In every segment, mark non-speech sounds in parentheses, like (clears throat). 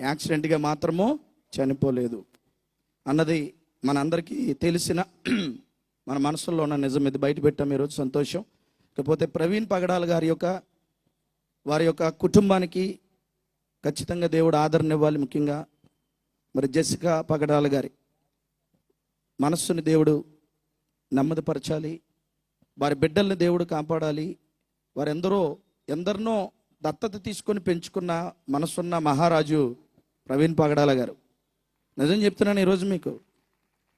యాక్సిడెంట్గా మాత్రము చనిపోలేదు అన్నది మనందరికీ తెలిసిన (clears throat) మన మనసులో ఉన్న నిజం. ఇది బయట పెట్టాం ఈరోజు సంతోషం. ఇకపోతే ప్రవీణ్ పగడాల గారి యొక్క వారి యొక్క కుటుంబానికి ఖచ్చితంగా దేవుడు ఆదరణ ఇవ్వాలి ముఖ్యంగా. మరి జెసికా పగడాల గారి మనస్సుని దేవుడు నెమ్మదిపరచాలి. వారి బిడ్డల్ని దేవుడు కాపాడాలి. వారెందరో ఎందరినో దత్తత తీసుకొని పెంచుకున్న మనసున్న మహారాజు ప్రవీణ్ పగడాల గారు. నిజం చెప్తున్నాను ఈరోజు మీకు.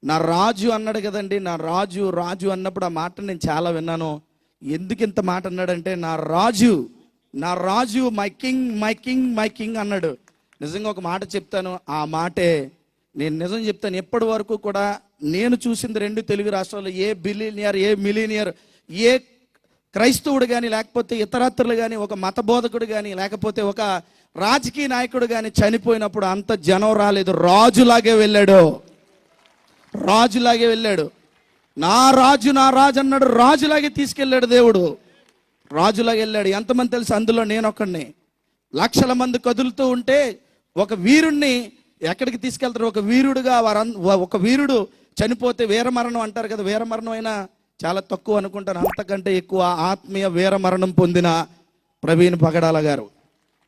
నా రాజు అన్నాడు కదండి నా రాజు రాజు అన్నప్పుడు ఆ మాట నేను చాలా విన్నాను. ఎందుకు ఇంత మాట అన్నాడంటే నా రాజు నా రాజు my king my king my king అన్నాడు. నిజంగా ఒక మాట చెప్తాను ఆ మాటే నేను నిజం చెప్తాను. ఎప్పటి వరకు కూడా నేను చూసింది రెండు తెలుగు రాష్ట్రాల్లో ఏ బిలినియర్ ఏ మిలీనియర్ ఏ క్రైస్తవుడు కానీ లేకపోతే ఇతరత్రులు కానీ ఒక మత బోధకుడు కానీ లేకపోతే ఒక రాజకీయ నాయకుడు కానీ చనిపోయినప్పుడు అంత జనం రాలేదు. రాజులాగే వెళ్ళాడు. రాజులాగే వెళ్ళాడు. నా రాజు నా రాజు అన్నాడు. రాజులాగే తీసుకెళ్ళాడు దేవుడు. రాజులాగే వెళ్ళాడు. ఎంతమంది తెలుసు? అందులో నేను ఒక్కడిని లక్షల మంది కదులుతూ ఉంటే ఒక వీరుణ్ణి ఎక్కడికి తీసుకెళ్తారు? ఒక వీరుడుగా వారం ఒక వీరుడు చనిపోతే వీరమరణం అంటారు కదా. వీరమరణం అయినా చాలా తక్కువ అనుకుంటాను. అంతకంటే ఎక్కువ ఆత్మీయ వీరమరణం పొందిన ప్రవీణ్ పగడాల గారు.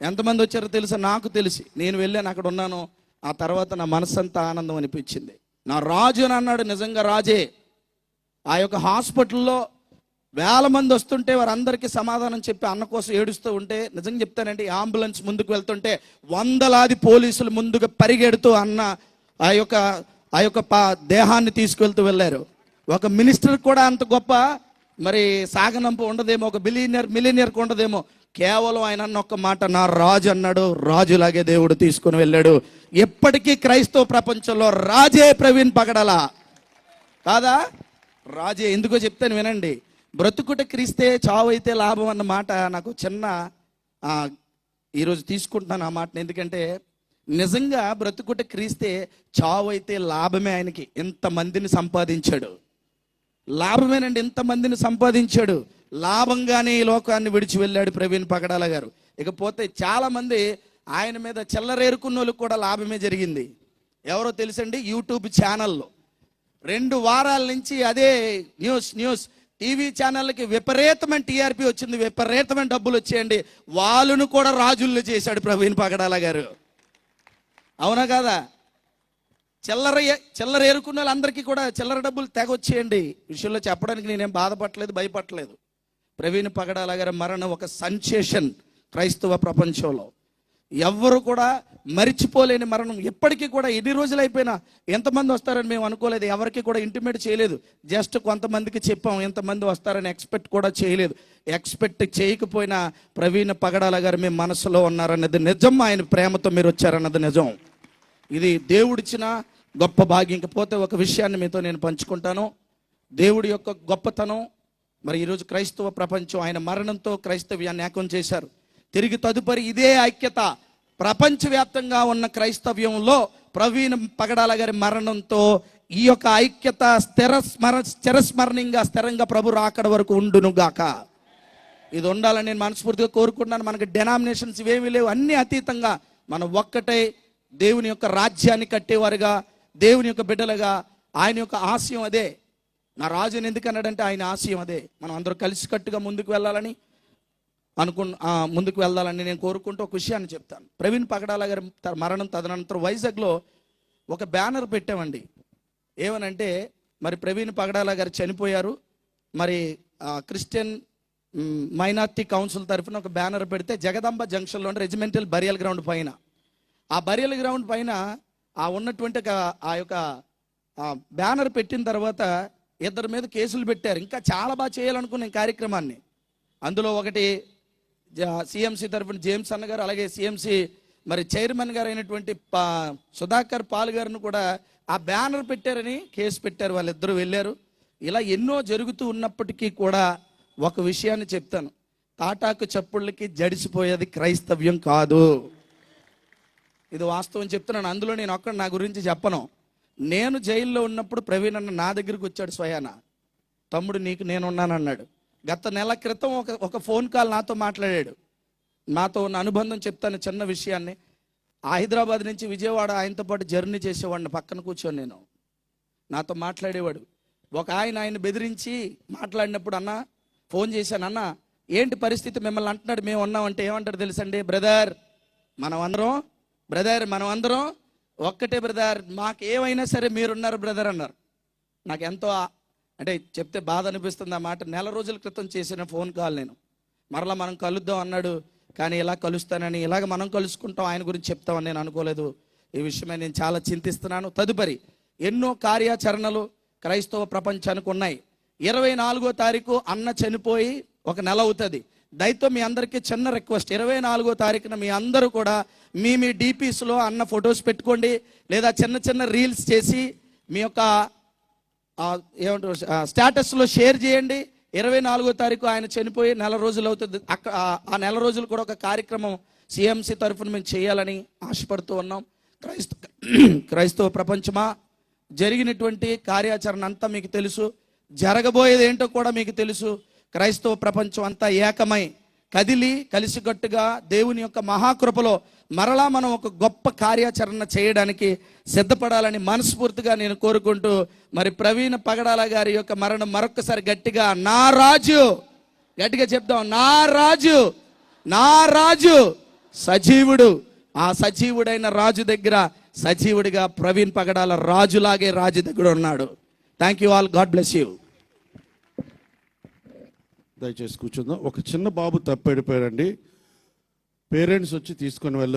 ఎంతమంది వచ్చారో తెలుసా? నాకు తెలిసి. నేను వెళ్ళాను అక్కడ ఉన్నాను. ఆ తర్వాత నా మనసంతా ఆనందం అనిపించింది. నా రాజు అని అన్నాడు నిజంగా రాజే. ఆ యొక్క హాస్పిటల్లో వేల మంది వస్తుంటే వారందరికీ సమాధానం చెప్పి అన్న కోసం ఏడుస్తూ ఉంటే నిజంగా చెప్తానండి అంబులెన్స్ ముందుకు వెళ్తుంటే వందలాది పోలీసులు ముందుగా పరిగెడుతూ అన్న ఆ యొక్క ఆ యొక్క పా- దేహాన్ని తీసుకెళ్తూ వెళ్ళారు. ఒక మినిస్టర్ కూడా అంత గొప్ప మరి సాగనంపు ఉండదేమో ఒక బిలీనియర్ మిలీనియర్కి ఉండదేమో. కేవలం ఆయన అన్న ఒక్క మాట నా రాజు అన్నాడు. రాజులాగే దేవుడు తీసుకుని వెళ్ళాడు. ఎప్పటికీ క్రైస్తవ ప్రపంచంలో రాజే ప్రవీణ్ పగడలా. కాదా? రాజే ఎందుకో చెప్తాను వినండి. బ్రతుకుట క్రీస్తే చావైతే అయితే లాభం అన్న మాట నాకు చిన్న ఈరోజు తీసుకుంటున్నాను ఆ మాటను. ఎందుకంటే నిజంగా బ్రతుకుట క్రీస్తే చావైతే అయితే లాభమే ఆయనకి. ఇంతమందిని సంపాదించాడు. లాభమేనండి ఇంతమందిని సంపాదించాడు. లాభంగానే ఈ లోకాన్ని విడిచి వెళ్ళాడు ప్రవీణ్ పగడాల గారు. ఇకపోతే చాలామంది ఆయన మీద చెల్లరేరుకున్న వాళ్ళకి కూడా లాభమే జరిగింది. ఎవరో తెలుసండి? యూట్యూబ్ ఛానల్లో. రెండు వారాల నుంచి అదే న్యూస్ న్యూస్. టీవీ ఛానళ్ళకి విపరీతమైన టీఆర్పీ వచ్చింది. విపరీతమైన డబ్బులు వచ్చేయండి. వాళ్ళను కూడా రాజుల్ని చేశాడు ప్రవీణ్ పగడాల గారు. అవునా కాదా? చిల్లర చిల్లర ఏరుకున్న వాళ్ళందరికీ కూడా చిల్లర డబ్బులు తెగొచ్చేయండి. విషయంలో చెప్పడానికి నేనేం బాధపడలేదు భయపడలేదు. ప్రవీణ్ పగడాల గారి మరణం ఒక సన్సేషన్ క్రైస్తవ ప్రపంచంలో. ఎవ్వరు కూడా మరిచిపోలేని మరణం. ఎప్పటికీ కూడా ఎన్ని రోజులు అయిపోయినా ఎంతమంది వస్తారని మేము అనుకోలేదు. ఎవరికి కూడా ఇంటిమేట్ చేయలేదు. జస్ట్ కొంతమందికి చెప్పాం ఎంతమంది వస్తారని ఎక్స్పెక్ట్ కూడా చేయలేదు. ఎక్స్పెక్ట్ చేయకపోయినా ప్రవీణ్ పగడాల గారు మీ మనసులో ఉన్నారన్నది నిజం. ఆయన ప్రేమతో మీరు వచ్చారన్నది నిజం. ఇది దేవుడిచ్చిన గొప్ప భాగ్యం ఇంకపోతే ఒక విషయాన్ని మీతో నేను పంచుకుంటాను. దేవుడి యొక్క గొప్పతనం మరి ఈరోజు క్రైస్తవ ప్రపంచం ఆయన మరణంతో క్రైస్తవ్యాన్ని ఏకం చేశారు. తిరిగి తదుపరి ఇదే ఐక్యత ప్రపంచవ్యాప్తంగా ఉన్న క్రైస్తవ్యంలో ప్రవీణ్ పగడాల గారి మరణంతో ఈ యొక్క ఐక్యత స్థిర స్మర స్థిరస్మరణంగా స్థిరంగా ప్రభు రాకడ వరకు ఉండును గాక. ఇది ఉండాలని నేను మనస్ఫూర్తిగా కోరుకుంటున్నాను. మనకి డెనామినేషన్స్ ఇవేమీ లేవు. అన్ని అతీతంగా మనం ఒక్కటే దేవుని యొక్క రాజ్యాన్ని కట్టేవారుగా దేవుని యొక్క బిడ్డలుగా ఆయన యొక్క ఆశయం అదే. నా రాజుని ఎందుకు అన్నాడంటే ఆయన ఆశయం అదే. మనం అందరూ కలిసికట్టుగా ముందుకు వెళ్ళాలని అనుకు ముందుకు వెళ్దాలని నేను కోరుకుంటూ ఒక విషయాన్ని చెప్తాను. ప్రవీణ్ పగడాల గారి మరణం తదనంతరం వైజాగ్లో ఒక బ్యానర్ పెట్టామండి. ఏమనంటే మరి ప్రవీణ్ పగడాల గారు చనిపోయారు. మరి క్రిస్టియన్ మైనార్టీ కౌన్సిల్ తరఫున ఒక బ్యానర్ పెడితే జగదాంబ జంక్షన్లో రెజిమెంటల్ బరియల్ గ్రౌండ్ పైన. ఆ బరియల్ గ్రౌండ్ పైన ఆ ఉన్నటువంటి ఆ యొక్క బ్యానర్ పెట్టిన తర్వాత ఇద్దరి మీద కేసులు పెట్టారు. ఇంకా చాలా బాగా చేయాలనుకున్న కార్యక్రమాన్ని. అందులో ఒకటి సిఎంసి తరఫున జేమ్స్ అన్న గారు అలాగే సిఎంసి మరి చైర్మన్ గారు అయినటువంటి పా- సుధాకర్ పాల్ గారిని కూడా ఆ బ్యానర్ పెట్టారని కేసు పెట్టారు. వాళ్ళిద్దరూ వెళ్ళారు. ఇలా ఎన్నో జరుగుతూ ఉన్నప్పటికీ కూడా ఒక విషయాన్ని చెప్తాను. తాటాకు చప్పుళ్ళకి జడిసిపోయేది క్రైస్తవ్యం కాదు. ఇది వాస్తవం చెప్తున్నాను అందులో నేను ఒక్కడ నా గురించి చెప్పను. నేను జైల్లో ఉన్నప్పుడు ప్రవీణ్ అన్న నా దగ్గరికి వచ్చాడు స్వయాన. తమ్ముడు నీకు నేను ఉన్నానన్నాడు. గత నెల క్రితం ఒక ఒక ఫోన్ కాల్ నాతో మాట్లాడాడు. నాతో ఉన్న అనుబంధం చెప్తాను చిన్న విషయాన్ని. హైదరాబాద్ నుంచి విజయవాడ ఆయనతో పాటు జర్నీ చేసేవాడిని పక్కన కూర్చొని నేను. నాతో మాట్లాడేవాడు. ఒక ఆయన ఆయన బెదిరించి మాట్లాడినప్పుడు అన్న ఫోన్ చేశాను అన్న ఏంటి పరిస్థితి? మిమ్మల్ని అంటున్నాడు మేము ఉన్నామంటే ఏమంటారు తెలుసండి బ్రదర్? మనం అందరం బ్రదర్ మనం అందరం ఒక్కటే బ్రదర్. మాకు ఏమైనా సరే మీరున్నారు బ్రదర్ అన్నారు. నాకు ఎంతో అంటే చెప్తే బాధ అనిపిస్తుంది ఆ మాట. నెల రోజుల క్రితం చేసిన ఫోన్ కాల్ నేను. మరలా మనం కలుద్దాం అన్నాడు. కానీ ఇలా కలుస్తానని ఇలాగ మనం కలుసుకుంటాం ఆయన గురించి చెప్తామని నేను అనుకోలేదు. ఈ విషయమై నేను చాలా చింతిస్తున్నాను. తదుపరి ఎన్నో కార్యాచరణలు క్రైస్తవ ప్రపంచానికి ఉన్నాయి. ఇరవై నాలుగో తారీఖు అన్న చనిపోయి ఒక నెల అవుతుంది. దయతో మీ అందరికీ చిన్న రిక్వెస్ట్. ఇరవై నాలుగో తారీఖున మీ అందరూ కూడా మీ మీ డీపీస్లో అన్న ఫొటోస్ పెట్టుకోండి లేదా చిన్న చిన్న రీల్స్ చేసి మీ యొక్క ఏమంటారు స్టేటస్లో షేర్ చేయండి. ఇరవై నాలుగో తారీఖు ఆయన చనిపోయి నెల రోజులు అవుతుంది. అక్క ఆ- ఆ నెల రోజులు కూడా ఒక కార్యక్రమం సిఎంసి తరఫున మేము చేయాలని ఆశపడుతూ ఉన్నాం. క్రైస్త క్రైస్తవ ప్రపంచమా? జరిగినటువంటి కార్యాచరణ అంతా మీకు తెలుసు. జరగబోయేది ఏంటో కూడా మీకు తెలుసు. క్రైస్తవ ప్రపంచం అంతా ఏకమై కదిలి కలిసికట్టుగా దేవుని యొక్క మహాకృపలో మరలా మనం ఒక గొప్ప కార్యాచరణ చేయడానికి సిద్ధపడాలని మనస్ఫూర్తిగా నేను కోరుకుంటూ మరి ప్రవీణ పగడాల గారి యొక్క మరణం మరొకసారి గట్టిగా నా రాజు! గట్టిగా చెప్దాం నా రాజు! నా రాజు! సజీవుడు! ఆ సజీవుడైన రాజు దగ్గర సజీవుడిగా ప్రవీణ్ పగడాల రాజులాగే రాజు దగ్గర ఉన్నాడు. Thank you all God bless you దయచేసి కూర్చుందాం. ఒక చిన్న బాబు తప్పెడిపోయారండి పేరెంట్స్ వచ్చి తీసుకొని వెళ్ళారు